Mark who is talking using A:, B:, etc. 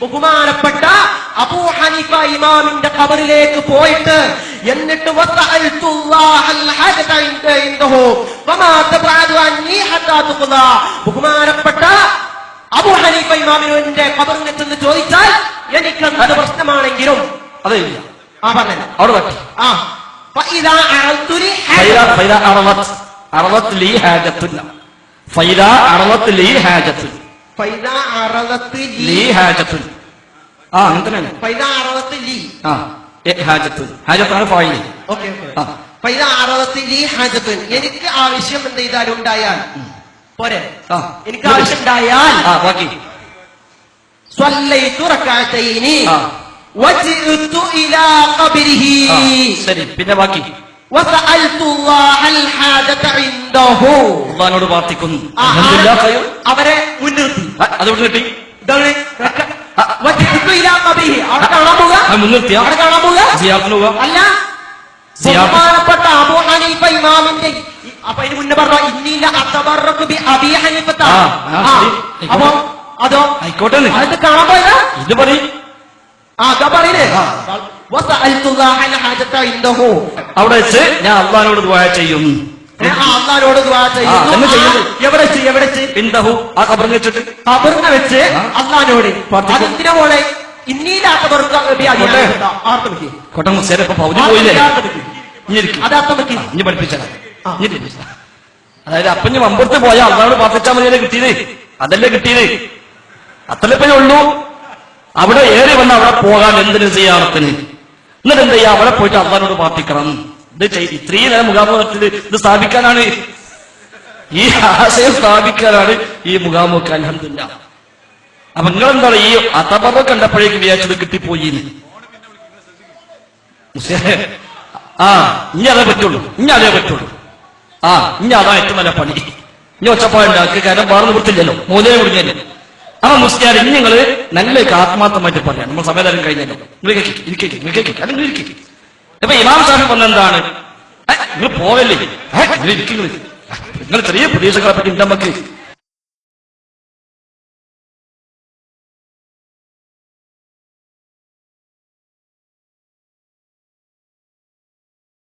A: ബഹുമാനപ്പെട്ട അബൂ ഹനീഫ ഇമാമിന്റെ ഖബറിലേക്ക് പോയിട്ട് എന്നിട്ട് ബഹുമാനപ്പെട്ട അബൂ ഹനീഫ ഇമാമിന്റെ ഖബറിനെ ചെന്ന് ചോദിച്ചാൽ എനിക്ക് അത് പ്രശ്നമാണെങ്കിലും
B: അതില്ല
A: ആ പറഞ്ഞില്ല
B: അവിടെ പറ്റി അറവത്ത് ലീ ഹാജത്തുല്ല. ഫൈദ അറവത്ത് ലീ
A: ഹാജത്തുല്ല. എനിക്ക് ആവശ്യം എന്ത് ചെയ്താലും ഉണ്ടായാൽ പോരെ. എനിക്ക് ആവശ്യം ഉണ്ടായാൽ
B: പിന്നെ ബാക്കി. അള്ളഹാനോട് പ്രാർത്ഥിക്കുന്നു.
A: അവരെ മുൻനിർത്തി.
B: അതുകൊണ്ട് കിട്ടി
A: ബഹുമാനപ്പെട്ട അബു ഹനീഫ ഇമാമിന്റെ അപ്പൊ ഇതിന് മുന്നേ പറഞ്ഞോ ഇന്നീല അതബറബി അബി
B: ഹനീഫ
A: അപ്പൊ അതോ
B: ആയിക്കോട്ടെ.
A: ഇത് കാണാൻ പോയതാ?
B: ഇത് പറയും.
A: ആ അതാ പറയില്ലേ
B: അവിടെ വെച്ച് ഞാൻ അള്ളഹാനോട് ദ്വാ ചെയ്യും.
A: എവിടെ എവിടെ
B: ആ കബറിന് വെച്ചിട്ട്.
A: കബറിനെ വെച്ച്. അള്ളാഹിനോട്. പോലെ ഇന്നീലാത്ത
B: കൊട്ടം. പൗതി പോയില്ലേ? ഇനി അതായത് അപ്പഞ്ഞ് മമ്പുറത്ത് പോയ അള്ളാഹോട് പ്രാർത്ഥിച്ചാൽ മതിയല്ലേ കിട്ടിയത് അതല്ലേ കിട്ടിയത് അത്രപ്പേ ഉള്ളൂ? അവിടെ ഏറി വന്ന് അവിടെ പോകാൻ എന്തിനു ചെയ്യാറത്തിന് എന്നിട്ട് എന്താ ചെയ്യാ അവിടെ പോയിട്ട് അള്ളഹാനോട് പ്രാർത്ഥിക്കണം? ഇത് ഇത്രയും നേരം മുഖാമുഖത്തിൽ ഇത് സ്ഥാപിക്കാനാണ്. ഈ ആശയം സ്ഥാപിക്കാനാണ് ഈ മുഖാമുഖ അലഹമില്ല അപ്പൊ നിങ്ങളെന്താണ് ഈ അത്തബറ കണ്ടപ്പോഴേക്ക് വിചാരിച്ചത് കിട്ടിപ്പോയി ആ ഇനി അതേ പറ്റുള്ളൂ ഇനി അതേ പറ്റുള്ളൂ. ആ ഇനി അതാ ഏറ്റവും നല്ല പണി. ഇനി ഒച്ചപ്പാടുണ്ടാക്കി കാരണം വേറെ നിവൃത്തില്ലല്ലോ മൂലയെ മുടിഞ്ഞല്ലോ അപ്പൊ മുസ്ലിയാർ ഇനി നിങ്ങൾ നല്ല ആത്മാർത്ഥമായിട്ട് പറയാം നമ്മൾ സമയതരം കഴിഞ്ഞല്ലോ. നിങ്ങൾ നിങ്ങൾ ഇപ്പൊ ഇമാം സാഹിബ് വന്നെന്താണ് നിങ്ങൾ പോവല്ലേ? നിങ്ങൾ നിങ്ങൾ ചെറിയ പ്രതീക്ഷകളെ പറ്റി നമുക്ക്